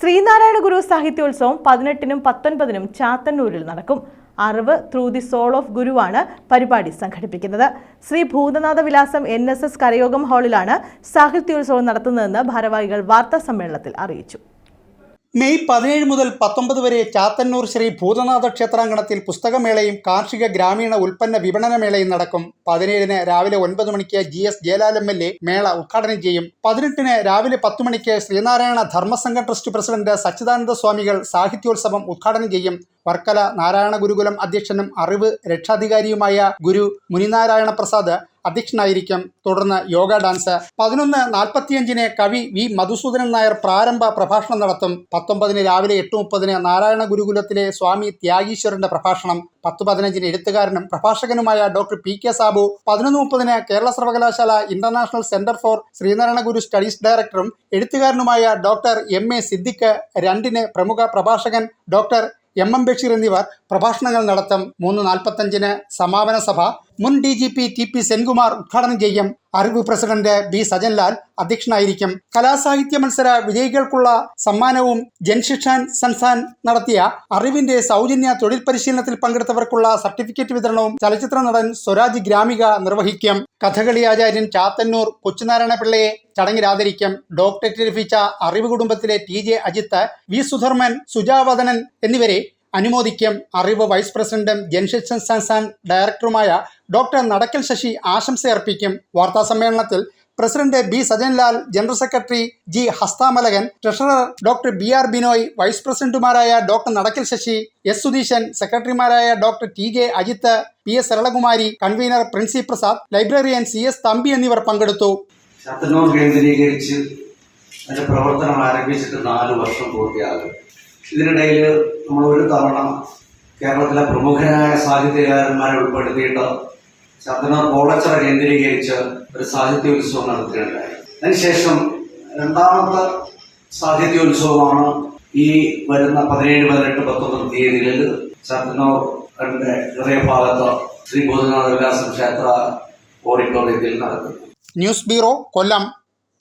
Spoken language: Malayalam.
ശ്രീനാരായണ ഗുരു സാഹിത്യോത്സവം പതിനെട്ടിനും പത്തൊൻപതിനും ചാത്തന്നൂരിൽ നടക്കും. അറിവ് ത്രൂ ദി സോൾ ഓഫ് ഗുരുവാണ് പരിപാടി സംഘടിപ്പിക്കുന്നത്. Shri Bhoothanatha Vilasam N S S കരയോഗം ഹാളിലാണ് സാഹിത്യോത്സവം നടത്തുന്നതെന്ന് ഭാരവാഹികൾ വാർത്താ സമ്മേളനത്തിൽ അറിയിച്ചു. മെയ് പതിനേഴ് മുതൽ പത്തൊമ്പത് വരെ ചാത്തന്നൂർ ശ്രീ ഭൂതനാഥ ക്ഷേത്രാങ്കണത്തിൽ പുസ്തകമേളയും കാർഷിക ഗ്രാമീണ ഉൽപ്പന്ന വിപണന മേളയും നടക്കും. പതിനേഴിന് രാവിലെ ഒൻപത് മണിക്ക് G S Jayalal M L A മേള ഉദ്ഘാടനം ചെയ്യും. പതിനെട്ടിന് രാവിലെ പത്ത് മണിക്ക് ശ്രീനാരായണ ധർമ്മസംഘ ട്രസ്റ്റ് പ്രസിഡന്റ് സച്ചിദാനന്ദ സ്വാമികൾ സാഹിത്യോത്സവം ഉദ്ഘാടനം ചെയ്യും. വർക്കല നാരായണ ഗുരുകുലം അധ്യക്ഷനും അറിവ് രക്ഷാധികാരിയുമായ ഗുരു മുനിനാരായണ പ്രസാദ് അധ്യക്ഷനായിരിക്കും. തുടർന്ന് യോഗ ഡാൻസ്. പതിനൊന്ന് നാൽപ്പത്തിയഞ്ചിന് കവി വി മധുസൂദനൻ നായർ പ്രാരംഭ പ്രഭാഷണം നടത്തും. പത്തൊമ്പതിന് രാവിലെ എട്ട് മുപ്പതിന് നാരായണ ഗുരുകുലത്തിലെ സ്വാമി ത്യാഗീശ്വരന്റെ പ്രഭാഷണം. പത്ത് പതിനഞ്ചിന് എഴുത്തുകാരനും പ്രഭാഷകനുമായ ഡോക്ടർ പി കെ സാബു. പതിനൊന്ന് മുപ്പതിന് കേരള സർവകലാശാല international centre for Sreenarayana Guru studies ഡയറക്ടറും എഴുത്തുകാരനുമായ ഡോക്ടർ എം എ സിദ്ദിഖ് രണ്ടിന് പ്രമുഖ പ്രഭാഷകൻ ഡോക്ടർ എം എം ബഷീർ എന്നിവർ പ്രഭാഷണങ്ങൾ നടത്തും മൂന്ന് നാൽപ്പത്തഞ്ചിന് സമാപന സഭ മുൻ D G P T P Senkumar ഉദ്ഘാടനം ചെയ്യും. അറിവ് പ്രസിഡന്റ് ബി സജൻലാൽ അധ്യക്ഷനായിരിക്കും. കലാസാഹിത്യ മത്സര വിജയികൾക്കുള്ള സമ്മാനവും ജൻശിക്ഷാൻ സൻസാൻ നടത്തിയ അറിവിന്റെ സൗജന്യ തൊഴിൽ പരിശീലനത്തിൽ പങ്കെടുത്തവർക്കുള്ള സർട്ടിഫിക്കറ്റ് വിതരണവും ചലച്ചിത്ര നടൻ സ്വരാജ് ഗ്രാമിക നിർവഹിക്കും. കഥകളി ആചാര്യൻ ചാത്തന്നൂർ കൊച്ചുനാരായണ പിള്ളയെ ചടങ്ങിൽ ആദരിക്കും. ഡോക്ടറേറ്റ് ലഭിച്ച അറിവ് കുടുംബത്തിലെ T J Ajith V Sudharman Sujavadanan എന്നിവരെ അനുമോദിക്കും. അറിവ് വൈസ് പ്രസിഡന്റും ജൻഷിഷൻ സൻസാൻ ഡയറക്ടറുമായ ഡോക്ടർ നടക്കൽ ശശി ആശംസയർപ്പിക്കും. വാർത്താ സമ്മേളനത്തിൽ president B Sajanlal general secretary G Hasthamalakan treasurer doctor B R Binoy vice പ്രസിഡന്റുമാരായ ഡോക്ടർ നടക്കൽ ശശി എസ് സുധീശൻ സെക്രട്ടറിമാരായ doctor T K Ajith P S Saralakumari convener Princy Prasad librarian C S Thampi എന്നിവർ പങ്കെടുത്തു. അതിന്റെ പ്രവർത്തനം ആരംഭിച്ചിട്ട് നാല് വർഷം പൂർത്തിയാകും. ഇതിനിടയിൽ നമ്മൾ ഒരു തവണ കേരളത്തിലെ പ്രമുഖരായ സാഹിത്യകാരന്മാരെ ഉൾപ്പെടുത്തിയിട്ട് ശത്തനൂർ കോളച്ചറ കേന്ദ്രീകരിച്ച് ഒരു സാഹിത്യോത്സവം നടത്തുകയുണ്ടായി അതിനുശേഷം രണ്ടാമത്തെ സാഹിത്യോത്സവമാണ് ഈ വരുന്ന പതിനേഴ് പതിനെട്ട് പത്തൊമ്പത് തീയതികളിൽ ശത്തനൂർ ഹൃദയഭാഗത്ത് ശ്രീ ഭൂതനാഥ വിലാസം ക്ഷേത്ര ഓഡിറ്റോറിയത്തിൽ നടക്കുന്നു ന്യൂസ് ബ്യൂറോ കൊല്ലം.